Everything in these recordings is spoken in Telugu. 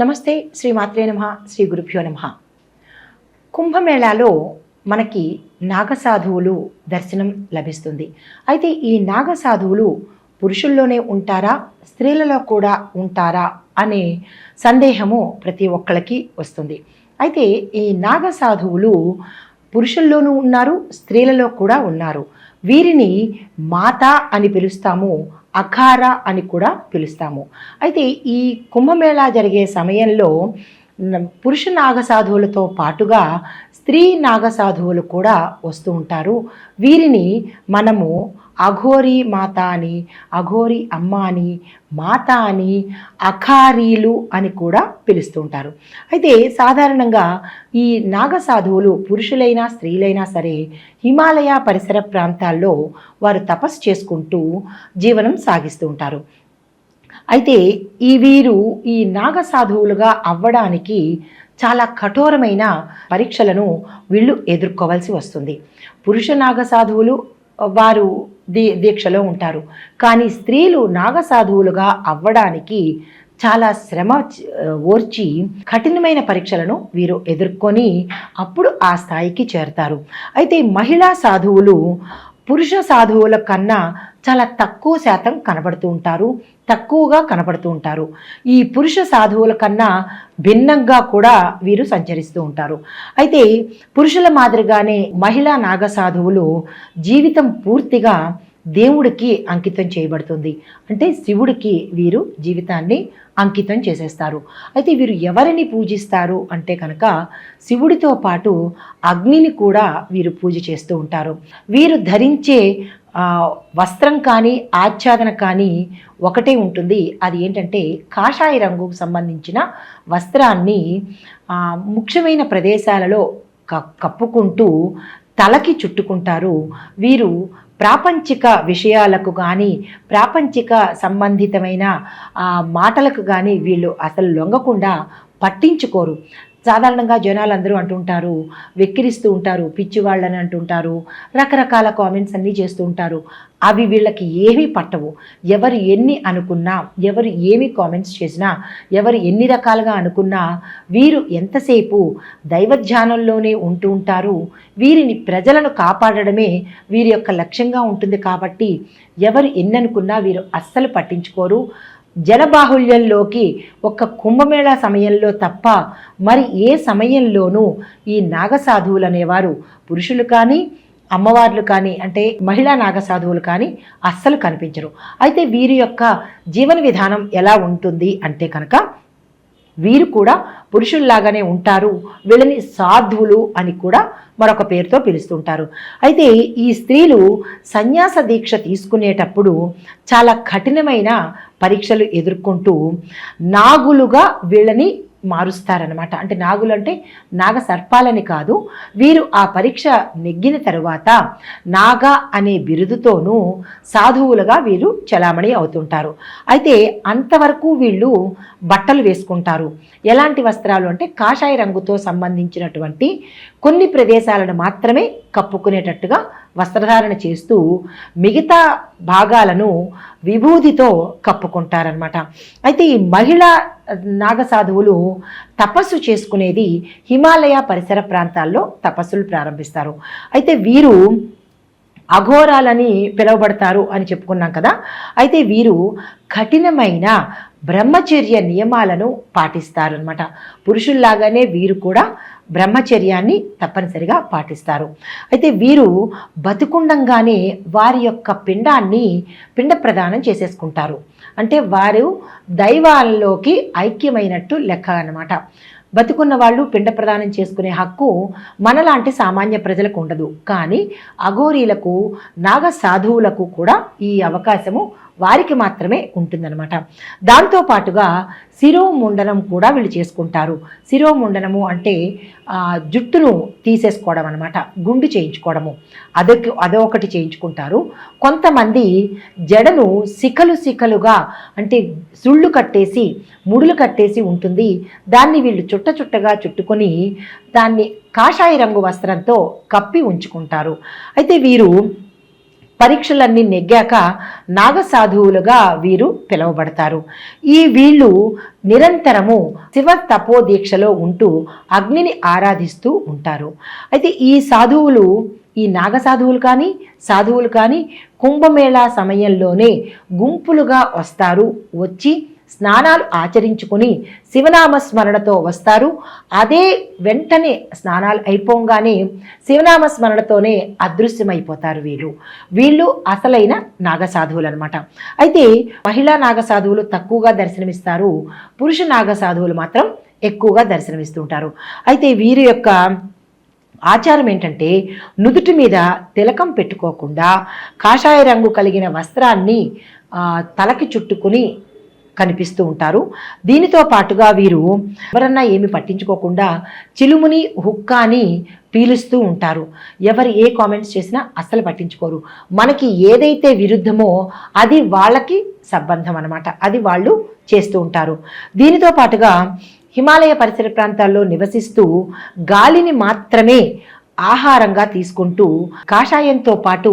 నమస్తే శ్రీ మాత్రే నమ శ్రీ గురుభ్యో నమ. కుంభమేళాలో మనకి నాగసాధువులు దర్శనం లభిస్తుంది. అయితే ఈ నాగసాధువులు పురుషుల్లోనే ఉంటారా స్త్రీలలో కూడా ఉంటారా అనే సందేహము ప్రతి ఒక్కళ్ళకి వస్తుంది. అయితే ఈ నాగసాధువులు పురుషుల్లోనూ ఉన్నారు స్త్రీలలో కూడా ఉన్నారు. వీరిని మాత అని పిలుస్తాము అఖార అని కూడా పిలుస్తాము. అయితే ఈ కుంభమేళా జరిగే సమయంలో పురుష నాగసాధువులతో పాటుగా స్త్రీ నాగసాధువులు కూడా వస్తూ ఉంటారు. వీరిని మనము అఘోరి మాత అని అఘోరి అమ్మ అని మాత అని అఖారీలు అని కూడా పిలుస్తూ ఉంటారు. అయితే సాధారణంగా ఈ నాగసాధువులు పురుషులైనా స్త్రీలైనా సరే హిమాలయ పరిసర ప్రాంతాల్లో వారు తపస్సు చేసుకుంటూ జీవనం సాగిస్తూ ఉంటారు. అయితే ఈ వీరు ఈ నాగసాధువులుగా అవ్వడానికి చాలా కఠోరమైన పరీక్షలను వీళ్ళు ఎదుర్కోవాల్సి వస్తుంది. పురుష నాగసాధువులు వారు దీ దీక్షలో ఉంటారు. కానీ స్త్రీలు నాగసాధువులుగా అవ్వడానికి చాలా శ్రమ ఓర్చి కఠినమైన పరీక్షలను వీరు ఎదుర్కొని అప్పుడు ఆ స్థాయికి చేరతారు. అయితే మహిళా సాధువులు పురుష సాధువుల కన్నా చాలా తక్కువ శాతం కనబడుతూ ఉంటారు తక్కువగా కనబడుతూ ఉంటారు. ఈ పురుష సాధువుల కన్నా భిన్నంగా కూడా వీరు సంచరిస్తూ ఉంటారు. అయితే పురుషుల మాదిరిగానే మహిళా నాగ సాధువులు జీవితం పూర్తిగా దేవుడికి అంకితం చేయబడుతుంది. అంటే శివుడికి వీరు జీవితాన్ని అంకితం చేసేస్తారు. అయితే వీరు ఎవరిని పూజిస్తారు అంటే కనుక శివుడితో పాటు అగ్నిని కూడా వీరు పూజ చేస్తూ ఉంటారు. వీరు ధరించే వస్త్రం కానీ ఆచ్ఛాదన కానీ ఒకటే ఉంటుంది. అది ఏంటంటే కాషాయ రంగుకు సంబంధించిన వస్త్రాన్ని ముఖ్యమైన ప్రదేశాలలో క కప్పుకుంటూ తలకి చుట్టుకుంటారు. వీరు ప్రాపంచిక విషయాలకు కానీ ప్రాపంచిక సంబంధితమైన మాటలకు కానీ వీళ్ళు అసలు లొంగకుండా పట్టించుకోరు. సాధారణంగా జనాలు అందరూ అంటుంటారు వెక్కిరిస్తూ ఉంటారు పిచ్చి వాళ్ళని అంటుంటారు రకరకాల కామెంట్స్ అన్నీ చేస్తూ ఉంటారు. అవి వీళ్ళకి ఏమీ పట్టవు. ఎవరు ఎన్ని అనుకున్నా ఎవరు ఏమి కామెంట్స్ చేసినా ఎవరు ఎన్ని రకాలుగా అనుకున్నా వీరు ఎంతసేపు దైవధ్యానంలోనే ఉంటూ ఉంటారు. వీరిని ప్రజలను కాపాడడమే వీరి యొక్క లక్ష్యంగా ఉంటుంది కాబట్టి ఎవరు ఎన్ని అనుకున్నా వీరు అస్సలు పట్టించుకోరు. జనబాహుళ్యంలోకి ఒక్క కుంభమేళా సమయంలో తప్ప మరి ఏ సమయంలోనూ ఈ నాగసాధువులు అనేవారు పురుషులు కానీ అమ్మవార్లు కానీ అంటే మహిళా నాగసాధువులు కానీ అస్సలు కనిపించరు. అయితే వీరి యొక్క జీవన విధానం ఎలా ఉంటుంది అంటే కనుక వీరు కూడా పురుషుల్లాగానే ఉంటారు వీళ్ళని సాధువులు అని కూడా మరొక పేరుతో పిలుస్తుంటారు. అయితే ఈ స్త్రీలు సన్యాస దీక్ష తీసుకునేటప్పుడు చాలా కఠినమైన పరీక్షలు ఎదుర్కొంటూ నాగులుగా వీళ్ళని మారుస్తారనమాట అంటే నాగులు అంటే నాగ సర్పాలని కాదు వీరు ఆ పరీక్ష నెగ్గిన తరువాత నాగ అనే బిరుదుతోనూ సాధువులుగా వీరు చలామణి అవుతుంటారు. అయితే అంతవరకు వీళ్ళు బట్టలు వేసుకుంటారు. ఎలాంటి వస్త్రాలు అంటే కాషాయ రంగుతో సంబంధించినటువంటి కొన్ని ప్రదేశాలను మాత్రమే కప్పుకునేటట్టుగా వస్త్రధారణ చేస్తూ మిగతా భాగాలను విభూతితో కప్పుకుంటారనమాట అయితే ఈ మహిళా నాగసాధువులు తపస్సు చేసుకునేది హిమాలయ పరిసర ప్రాంతాల్లో తపస్సులు ప్రారంభిస్తారు. అయితే వీరు అఘోరాలని పిలువబడతారు అని చెప్పుకున్నాం కదా. అయితే వీరు కఠినమైన బ్రహ్మచర్య నియమాలను పాటిస్తారనమాట పురుషుల్లాగానే వీరు కూడా బ్రహ్మచర్యాన్ని తప్పనిసరిగా పాటిస్తారు. అయితే వీరు బతుకుండంగానే వారి యొక్క పిండాన్ని పిండ ప్రదానం చేసేసుకుంటారు. అంటే వారు దైవాల్లోకి ఐక్యమైనట్టు లెక్క అనమాట బతుకున్న వాళ్ళు పిండ ప్రదానం చేసుకునే హక్కు మనలాంటి సామాన్య ప్రజలకు ఉండదు. కానీ అఘోరీలకు నాగ సాధువులకు కూడా ఈ అవకాశము వారికి మాత్రమే ఉంటుందన్నమాట. దాంతో పాటుగా శిరోముండనం కూడా వీళ్ళు చేసుకుంటారు. శిరోముండనము అంటే జుట్టును తీసేసుకోవడం అనమాట గుండు చేయించుకోవడము. అదొక అదొకటి చేయించుకుంటారు. కొంతమంది జడను సికలు సికలుగా అంటే సుళ్ళు కట్టేసి ముడులు కట్టేసి ఉంటుంది. దాన్ని వీళ్ళు చుట్ట చుట్టగా చుట్టుకొని దాన్ని కాషాయ రంగు వస్త్రంతో కప్పి ఉంచుకుంటారు. అయితే వీరు పరీక్షలన్నీ నెగ్గాక నాగసాధువులుగా వీరు పిలువబడతారు. ఈ వీళ్ళు నిరంతరము శివ తపో దీక్షలో ఉంటూ అగ్నిని ఆరాధిస్తూ ఉంటారు. అయితే ఈ సాధువులు ఈ నాగసాధువులు కానీ సాధువులు కానీ కుంభమేళా సమయంలోనే గుంపులుగా వస్తారు వచ్చి స్నానాలు ఆచరించుకుని శివనామ స్మరణతో వస్తారు. అదే వెంటనే స్నానాలు అయిపోగానే శివనామ స్మరణతోనే అదృశ్యమైపోతారు వీళ్ళు. వీళ్ళు అసలైన నాగసాధువులు అనమాట అయితే మహిళా నాగసాధువులు తక్కువగా దర్శనమిస్తారు. పురుష నాగసాధువులు మాత్రం ఎక్కువగా దర్శనమిస్తుంటారు. అయితే వీరి యొక్క ఆచారం ఏంటంటే నుదుటి మీద తిలకం పెట్టుకోకుండా కాషాయ రంగు కలిగిన వస్త్రాన్ని తలకి చుట్టుకుని కనిపిస్తూ ఉంటారు. దీనితో పాటుగా వీరు ఎవరన్నా ఏమి పట్టించుకోకుండా చిలుముని హుక్కాని పీలుస్తూ ఉంటారు. ఎవరు ఏ కామెంట్స్ చేసినా అస్సలు పట్టించుకోరు. మనకి ఏదైతే విరుద్ధమో అది వాళ్ళకి సంబంధం అనమాట అది వాళ్ళు చేస్తూ ఉంటారు. దీనితో పాటుగా హిమాలయ పరిసర ప్రాంతాల్లో నివసిస్తూ గాలిని మాత్రమే ఆహారంగా తీసుకుంటూ కాషాయంతో పాటు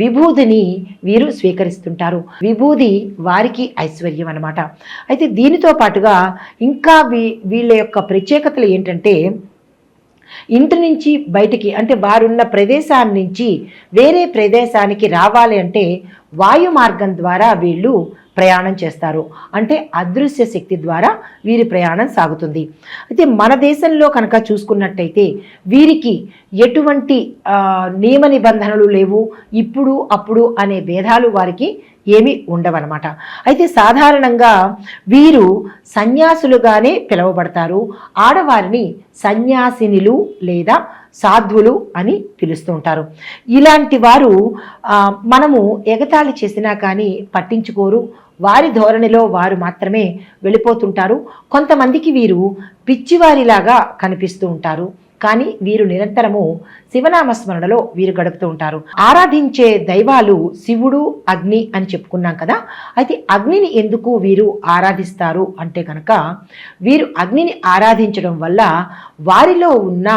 విభూదిని వీరు స్వీకరిస్తుంటారు. విభూది వారికి ఐశ్వర్యం అనమాట అయితే దీనితో పాటుగా ఇంకా వీ వీళ్ళ యొక్క ప్రత్యేకతలు ఏంటంటే ఇంటి నుంచి బయటికి అంటే వారున్న ప్రదేశాన్ని నుంచి వేరే ప్రదేశానికి రావాలి అంటే వాయు మార్గం ద్వారా వీళ్ళు ప్రయాణం చేస్తారు. అంటే అదృశ్య శక్తి ద్వారా వీరి ప్రయాణం సాగుతుంది. అయితే మన దేశంలో కనుక చూసుకున్నట్టయితే వీరికి ఎటువంటి నియమ నిబంధనలు లేవు. ఇప్పుడు అప్పుడు అనే భేదాలు వారికి ఏమీ ఉండవన్నమాట. అయితే సాధారణంగా వీరు సన్యాసులుగానే పిలువబడతారు. ఆడవారిని సన్యాసినిలు లేదా సాధ్వులు అని పిలుస్తుంటారు ఇలాంటి వారు మనము ఎగతాళి చేసినా కానీ పట్టించుకోరు. వారి ధోరణిలో వారు మాత్రమే వెళ్ళిపోతుంటారు. కొంతమందికి వీరు పిచ్చివారిలాగా కనిపిస్తూ ఉంటారు. కానీ వీరు నిరంతరము శివనామస్మరణలో వీరు గడుపుతూ ఉంటారు. ఆరాధించే దైవాలు శివుడు అగ్ని అని చెప్పుకున్నాం కదా? అయితే అగ్నిని ఎందుకు వీరు ఆరాధిస్తారు అంటే కనుక వీరు అగ్నిని ఆరాధించడం వల్ల వారిలో ఉన్న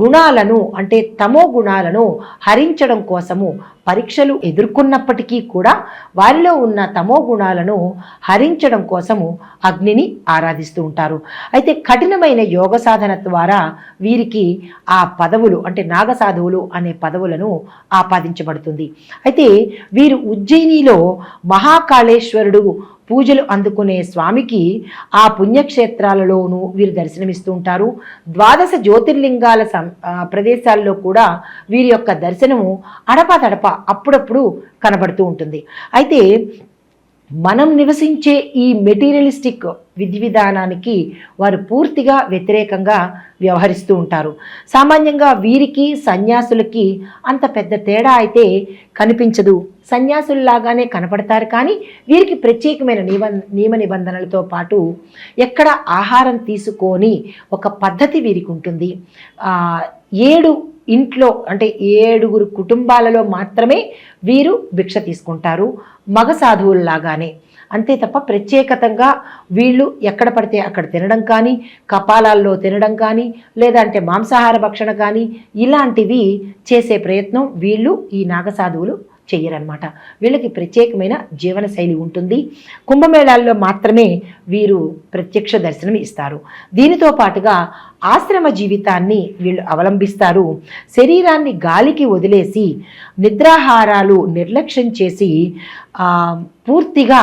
గుణాలను అంటే తమో గుణాలను హరించడం కోసము పరీక్షలు ఎదుర్కొన్నప్పటికీ కూడా వారిలో ఉన్న తమో గుణాలను హరించడం కోసము అగ్నిని ఆరాధిస్తూ ఉంటారు. అయితే కఠినమైన యోగ సాధన ద్వారా వీరికి ఆ పదవులు అంటే సాధువులు అనే పదవులను ఆపాదించబడుతుంది. అయితే వీరు ఉజ్జయినిలో మహాకాళేశ్వరుడు పూజలు అందుకునే స్వామికి ఆ పుణ్యక్షేత్రాలలోనూ వీరు దర్శనమిస్తూ ఉంటారు. ద్వాదశ జ్యోతిర్లింగాల ప్రదేశాల్లో కూడా వీరి యొక్క దర్శనము అడపాదడప అప్పుడప్పుడు కనబడుతూ ఉంటుంది. అయితే మనం నివసించే ఈ మెటీరియలిస్టిక్ విధి విధానానికి వారు పూర్తిగా వ్యతిరేకంగా వ్యవహరిస్తూ ఉంటారు. సామాన్యంగా వీరికి సన్యాసులకి అంత పెద్ద తేడా అయితే కనిపించదు. సన్యాసుల్లాగానే కనపడతారు కానీ వీరికి ప్రత్యేకమైన నియమ నియమ నిబంధనలతో పాటు ఎక్కడ ఆహారం తీసుకొని ఒక పద్ధతి వీరికి ఉంటుంది. ఏడు ఇంట్లో అంటే ఏడుగురు కుటుంబాలలో మాత్రమే వీరు భిక్ష తీసుకుంటారు. మగ సాధువుల్లాగానే అంతే తప్ప ప్రత్యేకతంగా వీళ్ళు ఎక్కడ పడితే అక్కడ తినడం కానీ కపాలాల్లో తినడం కానీ లేదంటే మాంసాహార భక్షణ కానీ ఇలాంటివి చేసే ప్రయత్నం వీళ్ళు ఈ నాగసాధువులు చెయ్యరనమాట వీళ్ళకి ప్రత్యేకమైన జీవనశైలి ఉంటుంది. కుంభమేళాల్లో మాత్రమే వీరు ప్రత్యక్ష దర్శనం ఇస్తారు. దీనితో పాటుగా ఆశ్రమ జీవితాన్ని వీళ్ళు అవలంబిస్తారు. శరీరాన్ని గాలికి వదిలేసి నిద్రాహారాలు నిర్లక్ష్యం చేసి పూర్తిగా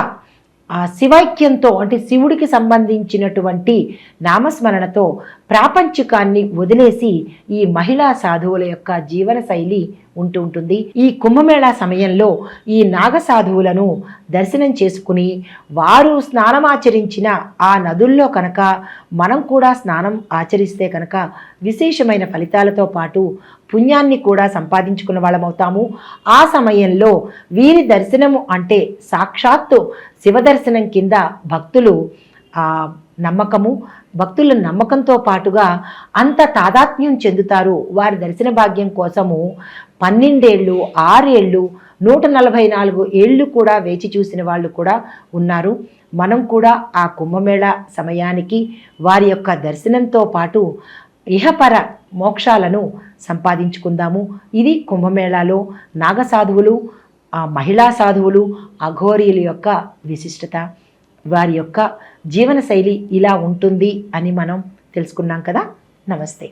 ఆ శివైక్యంతో అంటే శివుడికి సంబంధించినటువంటి నామస్మరణతో ప్రాపంచికాన్ని వదిలేసి ఈ మహిళా సాధువుల యొక్క జీవన శైలి ఉంటూ ఉంటుంది. ఈ కుంభమేళా సమయంలో ఈ నాగ సాధువులను దర్శనం చేసుకుని వారు స్నానమాచరించిన ఆ నదుల్లో కనుక మనం కూడా స్నానం ఆచరిస్తే కనుక విశేషమైన ఫలితాలతో పాటు పుణ్యాన్ని కూడా సంపాదించుకున్న వాళ్ళమవుతాము. ఆ సమయంలో వీరి దర్శనము అంటే సాక్షాత్తు శివ దర్శనం కింద భక్తులు నమ్మకము భక్తుల నమ్మకంతో పాటుగా అంత తాదాత్మ్యం చెందుతారు. వారి దర్శన భాగ్యం కోసము పన్నెండేళ్ళు ఆరేళ్ళు నూట నలభై నాలుగు ఏళ్ళు కూడా వేచి చూసిన వాళ్ళు కూడా ఉన్నారు. మనం కూడా ఆ కుంభమేళ సమయానికి వారి యొక్క దర్శనంతో పాటు ఇహపర మోక్షాలను సంపాదించుకుందాము. ఇది కుంభమేళాలో నాగసాధువులు ఆ మహిళా సాధువులు అఘోరీల యొక్క విశిష్టత వారి యొక్క జీవనశైలి ఇలా ఉంటుంది అని మనం తెలుసుకున్నాం కదా. నమస్తే.